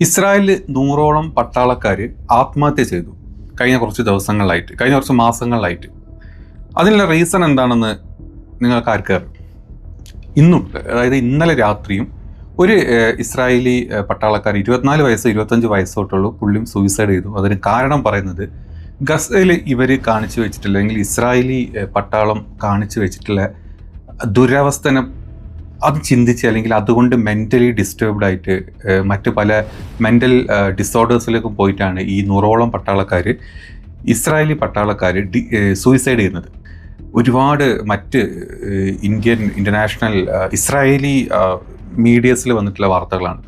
ഇസ്രായേലിൽ നൂറോളം പട്ടാളക്കാർ ആത്മഹത്യ ചെയ്തു കഴിഞ്ഞ കുറച്ച് ദിവസങ്ങളിലായിട്ട് കഴിഞ്ഞ കുറച്ച് മാസങ്ങളിലായിട്ട് അതിനുള്ള റീസൺ എന്താണെന്ന് നിങ്ങൾക്ക് ആർക്കറിയാം ഇന്നും അതായത് ഇന്നലെ രാത്രിയും ഒരു ഇസ്രായേലി പട്ടാളക്കാർ ഇരുപത്തിനാല് വയസ്സ് ഇരുപത്തഞ്ച് വയസ്സ് പുള്ളിയും സൂയിസൈഡ് ചെയ്തു. അതിന് കാരണം പറയുന്നത് ഗസയിൽ ഇവർ കാണിച്ചു വെച്ചിട്ടില്ല അല്ലെങ്കിൽ ഇസ്രായേലി പട്ടാളം കാണിച്ചു വെച്ചിട്ടുള്ള ദുരവസ്ഥനെ അത് ചിന്തിച്ച് അല്ലെങ്കിൽ അതുകൊണ്ട് മെന്റലി ഡിസ്റ്റർബ്ഡ് ആയിട്ട് മറ്റു പല മെന്റൽ ഡിസോർഡേഴ്സിലേക്ക് പോയിട്ടാണ് ഈ നൂറോളം പട്ടാളക്കാർ ഇസ്രായേലി പട്ടാളക്കാർ ഡി സൂയിസൈഡ് ചെയ്യുന്നത്. ഒരുപാട് മറ്റ് ഇന്ത്യൻ ഇന്റർനാഷണൽ ഇസ്രായേലി മീഡിയസിൽ വന്നിട്ടുള്ള വാർത്തകളാണ്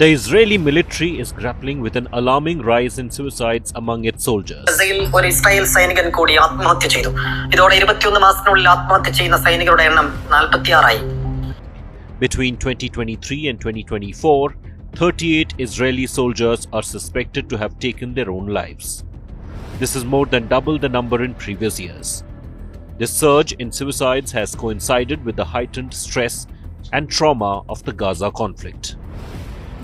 The Israeli military is grappling with an alarming rise in suicides among its soldiers. ഗസയിൽ ഒരു ഇസ്രായേൽ സൈനികൻ കൂടി ആത്മഹത്യ ചെയ്തു ഇതോടെ ഇരുപത്തിയൊന്ന് മാസത്തിനുള്ളിൽ ആത്മഹത്യ ചെയ്യുന്ന സൈനികരുടെ എണ്ണം നാൽപ്പത്തിയാറായി Between 2023 and 2024, 38 Israeli soldiers are suspected to have taken their own lives. This is more than double the number in previous years. This surge in suicides has coincided with the heightened stress and trauma of the Gaza conflict.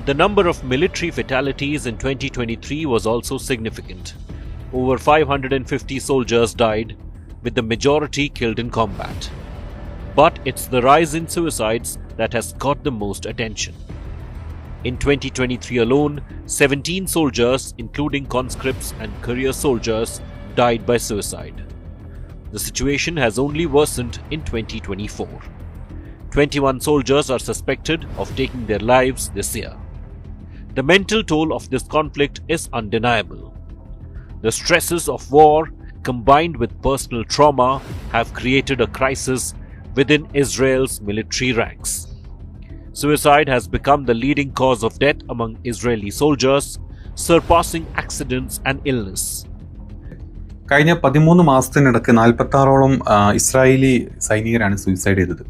The number of military fatalities in 2023 was also significant. Over 550 soldiers died, with the majority killed in combat. But it's the rise in suicides that has got the most attention. In 2023 alone, 17 soldiers, including conscripts and career soldiers, died by suicide. The situation has only worsened in 2024. 21 soldiers are suspected of taking their lives this year. The mental toll of this conflict is undeniable. The stresses of war combined with personal trauma have created a crisis within Israel's military ranks. Suicide has become the leading cause of death among Israeli soldiers, surpassing accidents and illness. കഴിഞ്ഞ പതിമൂന്ന് മാസത്തിനിടക്ക് നാൽപ്പത്താറോളം Israeli സൈനികരാണ് suicide ചെയ്തത്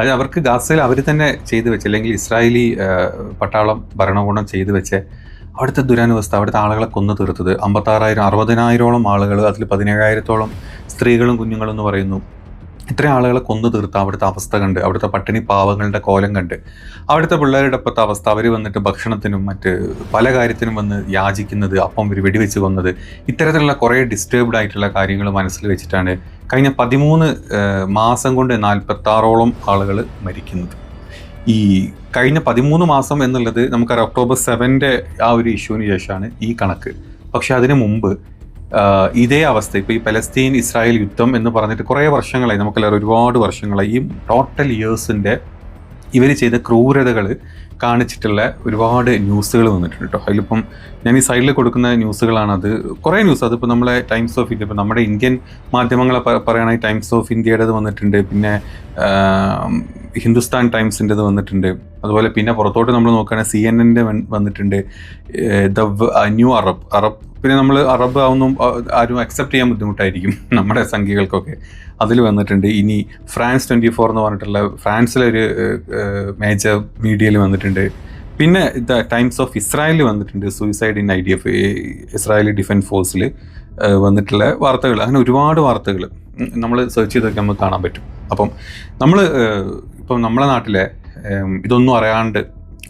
അത് അവർക്ക് ഗാസയിൽ അവർ തന്നെ ചെയ്തു വെച്ച് അല്ലെങ്കിൽ ഇസ്രായേലി പട്ടാളം ഭരണകൂടം ചെയ്തു വെച്ച് അവിടുത്തെ ദുരനുവസ്ഥ അവിടുത്തെ ആളുകളെ കൊന്നു തീർത്തത്. അമ്പത്താറായിരം അറുപതിനായിരോളം ആളുകൾ അതിൽ പതിനേഴായിരത്തോളം സ്ത്രീകളും കുഞ്ഞുങ്ങളും എന്ന് പറയുന്നു. ഇത്രയും ആളുകളെ കൊന്നു തീർത്ത അവിടുത്തെ അവസ്ഥ കണ്ട് അവിടുത്തെ പട്ടിണി പാവങ്ങളുടെ കോലം കണ്ട് അവിടുത്തെ പിള്ളേരുടെ ഒപ്പത്തെ അവസ്ഥ അവർ വന്നിട്ട് ഭക്ഷണത്തിനും മറ്റ് പല കാര്യത്തിനും വന്ന് യാചിക്കുന്നത് അപ്പം ഇവർ വെടിവെച്ച് കൊന്നത് ഇത്തരത്തിലുള്ള കുറേ ഡിസ്റ്റേബ്ഡ് ആയിട്ടുള്ള കാര്യങ്ങൾ മനസ്സിൽ വെച്ചിട്ടാണ് കഴിഞ്ഞ പതിമൂന്ന് മാസം കൊണ്ട് നാൽപ്പത്താറോളം ആളുകൾ മരിക്കുന്നത്. ഈ കഴിഞ്ഞ പതിമൂന്ന് മാസം എന്നുള്ളത് നമുക്കറിയാം ഒക്ടോബർ സെവന്റെ ആ ഒരു ഇഷ്യൂവിന് ശേഷമാണ് ഈ കണക്ക്. പക്ഷെ അതിനു മുമ്പ് ഇതേ അവസ്ഥ. ഇപ്പോൾ ഈ പലസ്തീൻ ഇസ്രായേൽ യുദ്ധം എന്ന് പറഞ്ഞിട്ട് കുറേ വർഷങ്ങളായി നമുക്കെല്ലാവരും ഒരുപാട് വർഷങ്ങളായി ഈ ടോട്ടൽ ഇയേഴ്സിന്റെ ഇവർ ചെയ്ത ക്രൂരതകൾ കാണിച്ചിട്ടുള്ള ഒരുപാട് ന്യൂസുകൾ വന്നിട്ടുണ്ട് കേട്ടോ. അതിലിപ്പം ഞാൻ ഈ സൈഡിൽ കൊടുക്കുന്ന ന്യൂസുകളാണ് അത്. കുറേ ന്യൂസ്. അതിപ്പോൾ നമ്മളെ ടൈംസ് ഓഫ് ഇന്ത്യ ഇപ്പോൾ നമ്മുടെ ഇന്ത്യൻ മാധ്യമങ്ങളെ പറയുകയാണെങ്കിൽ ടൈംസ് ഓഫ് ഇന്ത്യയുടേത് വന്നിട്ടുണ്ട്. പിന്നെ ഹിന്ദുസ്ഥാൻ ടൈംസിന്റെത് വന്നിട്ടുണ്ട്. അതുപോലെ പിന്നെ പുറത്തോട്ട് നമ്മൾ നോക്കുകയാണെങ്കിൽ സി എൻ എന്റെ വന്നിട്ടുണ്ട്. ദ ന്യൂ അറബ് അറബ് പിന്നെ നമ്മൾ അറബ് ആവുന്നും ആരും അക്സെപ്റ്റ് ചെയ്യാൻ ബുദ്ധിമുട്ടായിരിക്കും നമ്മുടെ സംഖ്യകൾക്കൊക്കെ. അതിൽ വന്നിട്ടുണ്ട്. ഇനി ഫ്രാൻസ് ട്വന്റി ഫോർ എന്ന് പറഞ്ഞിട്ടുള്ള ഫ്രാൻസിലെ ഒരു മേജർ മീഡിയയിൽ വന്നിട്ടുണ്ട്. പിന്നെ ദ ടൈംസ് ഓഫ് ഇസ്രായേൽ വന്നിട്ടുണ്ട്. Suicide in I D F Israeli defence ഫോഴ്സിൽ വന്നിട്ടുള്ള വാർത്തകൾ അങ്ങനെ ഒരുപാട് വാർത്തകൾ നമ്മൾ സെർച്ച് ചെയ്തൊക്കെ നമുക്ക് കാണാൻ പറ്റും. അപ്പം നമ്മൾ ഇപ്പം നമ്മളെ നാട്ടിലെ ഇതൊന്നും അറിയാണ്ട്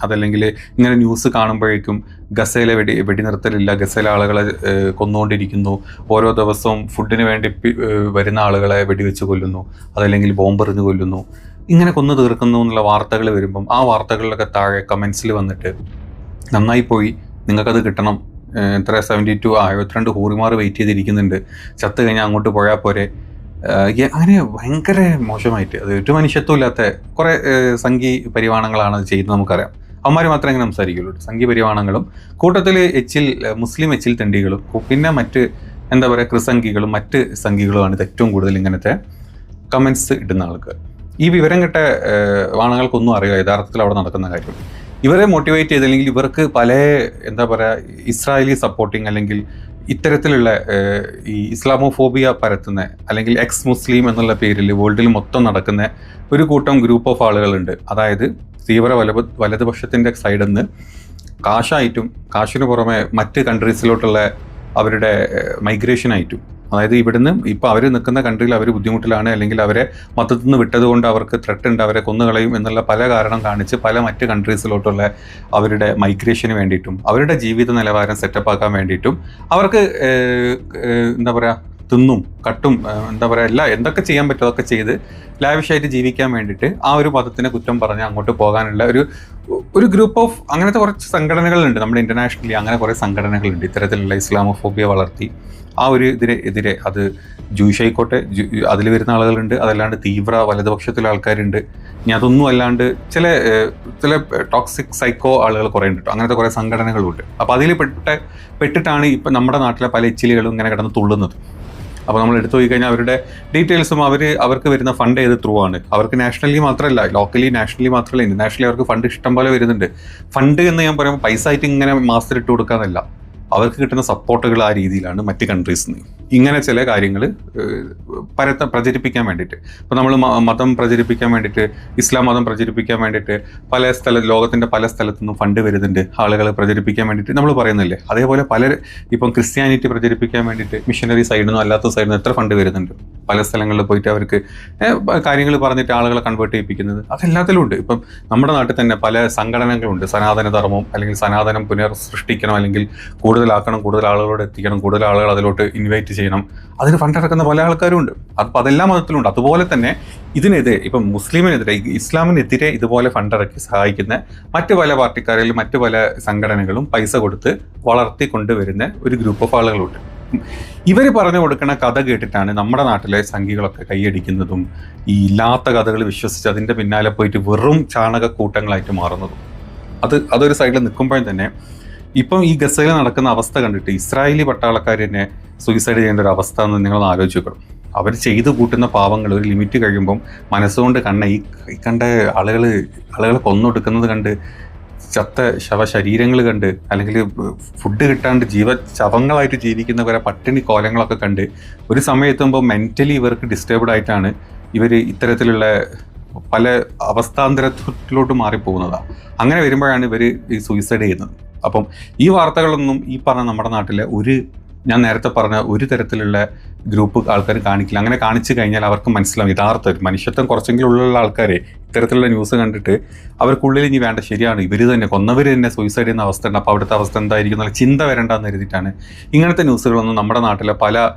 അതല്ലെങ്കിൽ ഇങ്ങനെ ന്യൂസ് കാണുമ്പോഴേക്കും ഗസയിലെ വെടി വെടിനിർത്തലില്ല. ഗസയിലെ ആളുകളെ കൊന്നുകൊണ്ടിരിക്കുന്നു ഓരോ ദിവസവും ഫുഡിന് വേണ്ടി വരുന്ന ആളുകളെ വെടിവെച്ച് കൊല്ലുന്നു. അതല്ലെങ്കിൽ ബോംബെറിഞ്ഞ് കൊല്ലുന്നു. ഇങ്ങനെ കൊന്നു തീർക്കുന്നു എന്നുള്ള വാർത്തകൾ വരുമ്പം ആ വാർത്തകളിലൊക്കെ താഴെ കമൻസിൽ വന്നിട്ട് നന്നായി പോയി നിങ്ങൾക്കത് കിട്ടണം. എത്ര? സെവന്റി ടു എഴുപത്തിരണ്ട് ഹൂറിമാർ വെയിറ്റ് ചെയ്തിരിക്കുന്നുണ്ട്. ചത്ത് കഴിഞ്ഞാൽ അങ്ങോട്ട് പോയാൽ പോരെ. അങ്ങനെ ഭയങ്കര മോശമായിട്ട്. അത് ഒരു മനുഷ്യത്വം ഇല്ലാത്ത കുറേ സംഘി പരിവാണങ്ങളാണ് അത് ചെയ്യുന്നത് നമുക്കറിയാം. അവന്മാർ മാത്രമേ അങ്ങനെ സംസാരിക്കുള്ളൂ. സംഘി പരിവാണങ്ങളും കൂട്ടത്തിൽ എച്ചിൽ മുസ്ലിം എച്ചിൽ തണ്ടികളും പിന്നെ മറ്റ് എന്താ പറയുക ക്രിസംഖികളും മറ്റ് സംഘികളുമാണ് ഇത് ഏറ്റവും കൂടുതൽ ഇങ്ങനത്തെ കമൻസ് ഇടുന്ന ആൾക്കാർ. ഈ വിവരം കിട്ട വാണങ്ങൾക്കൊന്നും അറിയില്ല യഥാർത്ഥത്തിൽ അവിടെ നടക്കുന്ന കാര്യം. ഇവരെ മോട്ടിവേറ്റ് ചെയ്തില്ലെങ്കിൽ ഇവർക്ക് പല എന്താ പറയുക ഇസ്രായേലി സപ്പോർട്ടിങ് അല്ലെങ്കിൽ ഇത്തരത്തിലുള്ള ഈ ഇസ്ലാമോഫോബിയ പരത്തുന്ന അല്ലെങ്കിൽ എക്സ് മുസ്ലിം എന്നുള്ള പേരിൽ വേൾഡിൽ മൊത്തം നടക്കുന്ന ഒരു കൂട്ടം ഗ്രൂപ്പ് ഓഫ് ആളുകളുണ്ട്. അതായത് തീവ്ര വല വലതുപക്ഷത്തിന്റെ സൈഡിൽ നിന്ന് കാശായിട്ടും കാശിന് പുറമെ മറ്റ് കൺട്രീസിലോട്ടുള്ള അവരുടെ മൈഗ്രേഷൻ ആയിട്ടും അതായത് ഇവിടുന്ന് ഇപ്പോൾ അവർ നിൽക്കുന്ന കൺട്രിയിൽ അവർ ബുദ്ധിമുട്ടിലാണ് അല്ലെങ്കിൽ അവരെ മൊത്തത്തിൽ നിന്ന് വിട്ടതുകൊണ്ട് അവർക്ക് ത്രെട്ട് ഉണ്ട് അവരെ കൊന്നുകളയും എന്നുള്ള പല കാരണം കാണിച്ച് പല മറ്റ് കൺട്രീസിലോട്ടുള്ള അവരുടെ മൈഗ്രേഷന് വേണ്ടിയിട്ടും അവരുടെ ജീവിത നിലവാരം സെറ്റപ്പ് ആക്കാൻ വേണ്ടിയിട്ടും അവർക്ക് എന്താ പറയുക തിന്നും കട്ടും എന്താ പറയുക എല്ലാ എന്തൊക്കെ ചെയ്യാൻ പറ്റുമോ അതൊക്കെ ചെയ്ത് ലാവിഷായിട്ട് ജീവിക്കാൻ വേണ്ടിയിട്ട് ആ ഒരു മതത്തിനെ കുറ്റം പറഞ്ഞ് അങ്ങോട്ട് പോകാനുള്ള ഒരു ഒരു ഗ്രൂപ്പ് ഓഫ് അങ്ങനത്തെ കുറച്ച് സംഘടനകളുണ്ട്. നമ്മുടെ ഇന്റർനാഷണലി അങ്ങനെ കുറേ സംഘടനകളുണ്ട്. ഇത്തരത്തിലുള്ള ഇസ്ലാമോഫോബിയ വളർത്തി ആ ഒരു ഇതിരെ എതിരെ അത് ജൂയിഷ് ആയിക്കോട്ടെ അതിൽ വരുന്ന ആളുകളുണ്ട്. അതല്ലാണ്ട് തീവ്ര വലതുപക്ഷത്തിലുള്ള ആൾക്കാരുണ്ട്. ഇനി അതൊന്നും അല്ലാണ്ട് ചില ചില ടോക്സിക് സൈക്കോ ആളുകൾ കുറേ ഉണ്ട് അങ്ങനത്തെ കുറേ സംഘടനകളുണ്ട്. അപ്പോൾ അതിൽ പെട്ട പെട്ടിട്ടാണ് ഇപ്പം നമ്മുടെ നാട്ടിലെ പല എച്ചിലുകളും ഇങ്ങനെ കിടന്ന് തുള്ളുന്നത്. അപ്പോൾ നമ്മൾ എടുത്തു പോയി കഴിഞ്ഞാൽ അവരുടെ ഡീറ്റെയിൽസും അവർ അവർക്ക് വരുന്ന ഫണ്ട് ഏത് ത്രൂ ആണ്. അവർക്ക് നാഷണലി മാത്രമല്ല ലോക്കലി നാഷണലി മാത്രമല്ല ഇന്റർനാഷണലി അവർക്ക് ഫണ്ട് ഇഷ്ടം പോലെ വരുന്നുണ്ട്. ഫണ്ട് എന്ന് ഞാൻ പറയുമ്പോൾ പൈസ ആയിട്ട് ഇങ്ങനെ മാസത്തിൽ ഇട്ട് കൊടുക്കാന്നല്ല. അവർക്ക് കിട്ടുന്ന സപ്പോർട്ടുകൾ ആ രീതിയിലാണ് മറ്റ് കൺട്രീസ് നിന്ന് ഇങ്ങനെ ചില കാര്യങ്ങൾ പരത്ത പ്രചരിപ്പിക്കാൻ വേണ്ടിയിട്ട്. ഇപ്പോൾ നമ്മൾ മതം പ്രചരിപ്പിക്കാൻ വേണ്ടിയിട്ട് ഇസ്ലാം മതം പ്രചരിപ്പിക്കാൻ വേണ്ടിയിട്ട് പല സ്ഥല ലോകത്തിന്റെ പല സ്ഥലത്തു നിന്നും ഫണ്ട് വരുന്നുണ്ട്. ആളുകളെ പ്രചരിപ്പിക്കാൻ വേണ്ടിയിട്ട് നമ്മൾ പറയുന്നില്ലേ? അതേപോലെ പല ഇപ്പം ക്രിസ്ത്യാനിറ്റി പ്രചരിപ്പിക്കാൻ വേണ്ടിയിട്ട് മിഷനറി സൈഡിൽ നിന്നും അല്ലാത്ത സൈഡിൽ നിന്നും എത്ര ഫണ്ട് വരുന്നുണ്ട്? പല സ്ഥലങ്ങളിൽ പോയിട്ട് അവർക്ക് കാര്യങ്ങൾ പറഞ്ഞിട്ട് ആളുകളെ കൺവേർട്ട് ചെയ്യിപ്പിക്കുന്നത് അതെല്ലാത്തിലും ഉണ്ട്. ഇപ്പം നമ്മുടെ നാട്ടിൽ തന്നെ പല സംഘടനകളുണ്ട്. സനാതന ധർമ്മം അല്ലെങ്കിൽ സനാതനം പുനർ സൃഷ്ടിക്കണം അല്ലെങ്കിൽ കൂടുതലാക്കണം കൂടുതൽ ആളുകളോട് എത്തിക്കണം കൂടുതൽ ആളുകൾ അതിലോട്ട് ഇൻവൈറ്റ് ചെയ്യണം. അതിന് ഫണ്ട് ഇറക്കുന്ന പല ആൾക്കാരും ഉണ്ട്. അപ്പം അതെല്ലാ മതത്തിലുണ്ട്. അതുപോലെ തന്നെ ഇതിനെതിരെ ഇപ്പം മുസ്ലിമിനെതിരെ ഇസ്ലാമിനെതിരെ ഇതുപോലെ ഫണ്ട് ഇറക്കി സഹായിക്കുന്ന മറ്റു പല പാർട്ടിക്കാരിലും മറ്റു പല സംഘടനകളും പൈസ കൊടുത്ത് വളർത്തി കൊണ്ടുവരുന്ന ഒരു ഗ്രൂപ്പ് ഓഫ് ആളുകളുണ്ട്. ഇവർ പറഞ്ഞു കൊടുക്കുന്ന കഥ കേട്ടിട്ടാണ് നമ്മുടെ നാട്ടിലെ സംഘികളൊക്കെ കൈയടിക്കുന്നതും ഈ ഇല്ലാത്ത കഥകൾ വിശ്വസിച്ച് അതിന്റെ പിന്നാലെ പോയിട്ട് വെറും ചാണക കൂട്ടങ്ങളായിട്ട് മാറുന്നതും. അത് അതൊരു സൈഡിൽ നിൽക്കുമ്പോഴും തന്നെ ഇപ്പം ഈ ഗസയിൽ നടക്കുന്ന അവസ്ഥ കണ്ടിട്ട് ഇസ്രായേലി പട്ടാളക്കാർ തന്നെ സൂയിസൈഡ് ചെയ്യേണ്ട ഒരു അവസ്ഥ എന്ന് നിങ്ങളൊന്ന് ആലോചിച്ച് അവർ ചെയ്തു കൂട്ടുന്ന പാവങ്ങൾ ഒരു ലിമിറ്റ് കഴിയുമ്പം മനസ്സുകൊണ്ട് കണ്ണ ഈ ഈ കണ്ട ആളുകൾ ആളുകളെ കൊന്നൊടുക്കുന്നത് കണ്ട് ചത്ത ശവ ശരീരങ്ങൾ കണ്ട് അല്ലെങ്കിൽ ഫുഡ് കിട്ടാണ്ട് ജീവ ശവങ്ങളായിട്ട് ജീവിക്കുന്ന കുറേ പട്ടിണി കോലങ്ങളൊക്കെ കണ്ട് ഒരു സമയത്തുമ്പോൾ മെന്റലി ഇവർക്ക് ഡിസ്റ്റർബ്ഡ് ആയിട്ടാണ് ഇവർ ഇത്തരത്തിലുള്ള പല അവസ്ഥാന്തരത്തിലോട്ട് മാറിപ്പോകുന്നതാണ് അങ്ങനെ വരുമ്പോഴാണ് ഇവർ ഈ സൂയിസൈഡ് ചെയ്യുന്നത്. അപ്പം ഈ വാർത്തകളൊന്നും ഈ പറഞ്ഞ നമ്മുടെ നാട്ടിലെ ഒരു ഞാൻ നേരത്തെ പറഞ്ഞ ഒരു തരത്തിലുള്ള ഗ്രൂപ്പ് ആൾക്കാർ കാണിക്കില്ല. അങ്ങനെ കാണിച്ചു കഴിഞ്ഞാൽ അവർക്ക് മനസ്സിലാവും യഥാർത്ഥ മനുഷ്യത്വം കുറച്ചെങ്കിലും ഉള്ള ആൾക്കാരെ ഇത്തരത്തിലുള്ള ന്യൂസ് കണ്ടിട്ട് അവർക്കുള്ളിൽ ഇനി വേണ്ട ശരിയാണ്. ഇവർ തന്നെ കൊന്നവർ തന്നെ സൂയിസൈഡ് ചെയ്യുന്ന അവസ്ഥ ഉണ്ട്. അപ്പോൾ അവിടുത്തെ അവസ്ഥ എന്തായിരിക്കും എന്നുള്ള ചിന്ത വരണ്ടെന്ന് കരുതിയിട്ടാണ് ഇങ്ങനത്തെ ന്യൂസുകളൊന്നും നമ്മുടെ നാട്ടിലെ പല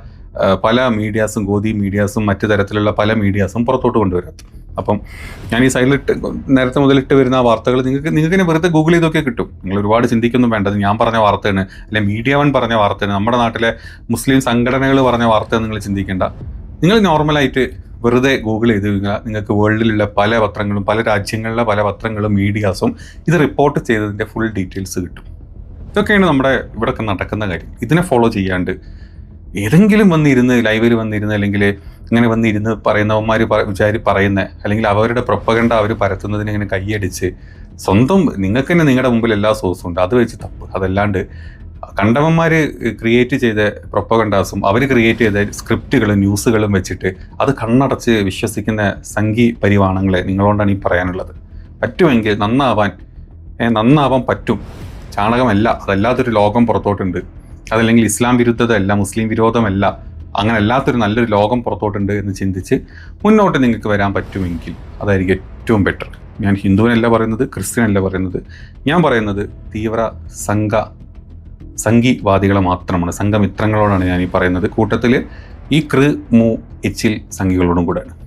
പല മീഡിയാസും ഗോതി മീഡിയാസും മറ്റു തരത്തിലുള്ള പല മീഡിയാസും പുറത്തോട്ട് കൊണ്ടുവരാത്തത്. അപ്പം ഞാൻ ഈ സൈഡിലിട്ട് നേരത്തെ മുതലിട്ട് വരുന്ന ആ വാർത്തകൾ നിങ്ങൾക്ക് നിങ്ങൾക്ക് തന്നെ വെറുതെ ഗൂഗിൾ ചെയ്തൊക്കെ കിട്ടും. നിങ്ങൾ ഒരുപാട് ചിന്തിക്കൊന്നും വേണ്ടത് ഞാൻ പറഞ്ഞ വാർത്തയാണ്. അല്ലെ മീഡിയ വൺ പറഞ്ഞ വാർത്തയാണ്. നമ്മുടെ നാട്ടിലെ മുസ്ലിം സംഘടനകൾ പറഞ്ഞ വാർത്തയാണ് നിങ്ങൾ ചിന്തിക്കേണ്ട. നിങ്ങൾ നോർമലായിട്ട് വെറുതെ ഗൂഗിൾ ചെയ്ത് കഴിഞ്ഞാൽ നിങ്ങൾക്ക് വേൾഡിലുള്ള പല പത്രങ്ങളും പല രാജ്യങ്ങളിലെ പല പത്രങ്ങളും മീഡിയാസും ഇത് റിപ്പോർട്ട് ചെയ്തതിന്റെ ഫുൾ ഡീറ്റെയിൽസ് കിട്ടും. ഇതൊക്കെയാണ് നമ്മുടെ ഇവിടെയൊക്കെ നടക്കുന്ന കാര്യം. ഇതിനെ ഫോളോ ചെയ്യാണ്ട് ഏതെങ്കിലും വന്നിരുന്ന് ലൈവിൽ വന്നിരുന്ന് അല്ലെങ്കിൽ ഇങ്ങനെ വന്നിരുന്ന് പറയുന്നവന്മാർ വിചാരി പറയുന്ന. അല്ലെങ്കിൽ അവരുടെ പ്രൊപ്പകണ്ട അവർ പരത്തുന്നതിന് ഇങ്ങനെ കൈയടിച്ച് സ്വന്തം നിങ്ങൾക്ക് തന്നെ നിങ്ങളുടെ മുമ്പിൽ എല്ലാ സോഴ്സും ഉണ്ട്. അത് വെച്ച് തപ്പ്. അതല്ലാണ്ട് കണ്ടവന്മാർ ക്രിയേറ്റ് ചെയ്ത പ്രൊപ്പകണ്ടാസും അവർ ക്രിയേറ്റ് ചെയ്ത സ്ക്രിപ്റ്റുകളും ന്യൂസുകളും വെച്ചിട്ട് അത് കണ്ണടച്ച് വിശ്വസിക്കുന്ന സംഘി പരിവാണങ്ങളെ നിങ്ങളോണ്ടാണ് ഈ പറയാനുള്ളത്. പറ്റുമെങ്കിൽ നന്നാവാൻ നന്നാവാൻ പറ്റും. ചാണകമല്ല അതല്ലാത്തൊരു ലോകം പുറത്തോട്ടുണ്ട്. അതല്ലെങ്കിൽ ഇസ്ലാം വിരുദ്ധതയല്ല മുസ്ലിം വിരോധമല്ല അങ്ങനെ അല്ലാത്തൊരു നല്ലൊരു ലോകം പുറത്തോട്ടുണ്ട് എന്ന് ചിന്തിച്ച് മുന്നോട്ട് നിങ്ങൾക്ക് വരാൻ പറ്റുമെങ്കിൽ അതായിരിക്കും ഏറ്റവും ബെറ്റർ ഞാൻ ഹിന്ദുവിനല്ല പറയുന്നത് ക്രിസ്ത്യനല്ല പറയുന്നത്. ഞാൻ പറയുന്നത് തീവ്ര സംഘ സംഘിവാദികളെ മാത്രമാണ് സംഘമിത്രങ്ങളോടാണ് ഞാൻ ഈ പറയുന്നത്. കൂട്ടത്തിൽ ഈ കൃ മു എച്ചിൽ സംഘികളോടും കൂടെയാണ്.